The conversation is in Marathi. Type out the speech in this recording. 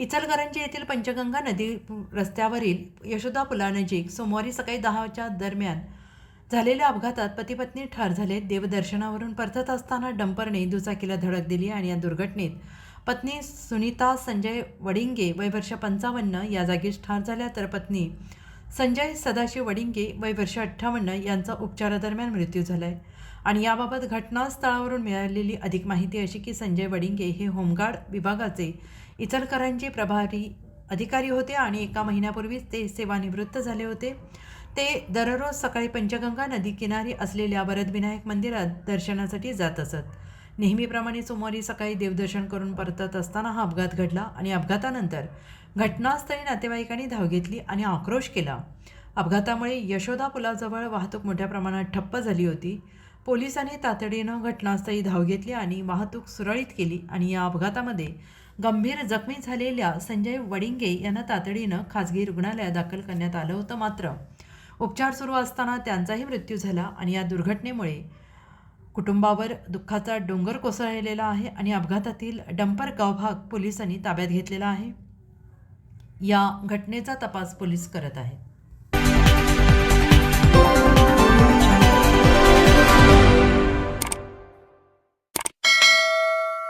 इचलकरंजी येथील पंचगंगा नदी रस्त्यावरील यशोदा पुलानजीक सोमवारी सकाळी दहाच्या दरम्यान झालेल्या अपघातात पतीपत्नी ठार झाले. देवदर्शनावरून परतत असताना डंपरने दुचाकीला धडक दिली आणि या दुर्घटनेत पत्नी सुनीता संजय वडिंगे वय वर्ष पंचावन्न या जागीच ठार झाल्या. तर पत्नी संजय सदाशिव वडिंगे वय वर्ष अठ्ठावन्न यांचा उपचारादरम्यान मृत्यू झाला आहे आणि याबाबत घटनास्थळावरून मिळालेली अधिक माहिती अशी की संजय वडिंगे हे होमगार्ड विभागाचे इचलकरांचे प्रभारी अधिकारी होते आणि एका महिन्यापूर्वीच ते सेवानिवृत्त झाले होते. ते दररोज सकाळी पंचगंगा नदी किनारी असलेल्या वरदविनायक मंदिरात दर्शनासाठी जात असत. नेहमीप्रमाणे सोमवारी सकाळी देवदर्शन करून परतत असताना हा अपघात घडला आणि अपघातानंतर घटनास्थळी नातेवाईकांनी धाव घेतली आणि आक्रोश केला. अपघातामुळे यशोदा पुलाजवळ वाहतूक मोठ्या प्रमाणात ठप्प झाली होती. पोलिसांनी तातडीनं घटनास्थळी धाव घेतली आणि वाहतूक सुरळीत केली आणि या अपघातामध्ये गंभीर जखमी झालेल्या संजय वडिंगे यांना तातडीनं खाजगी रुग्णालयात दाखल करण्यात आलं होतं मात्र उपचार सुरू असताना त्यांचाही मृत्यू झाला आणि या दुर्घटनेमुळे कुटुंबावर दुःखाचा डोंगर कोसळलेला आहे आणि अपघातातील डंपर गावभाग पोलिसांनी ताब्यात घेतलेला आहे. या घटनेचा तपास पोलीस करत आहेत.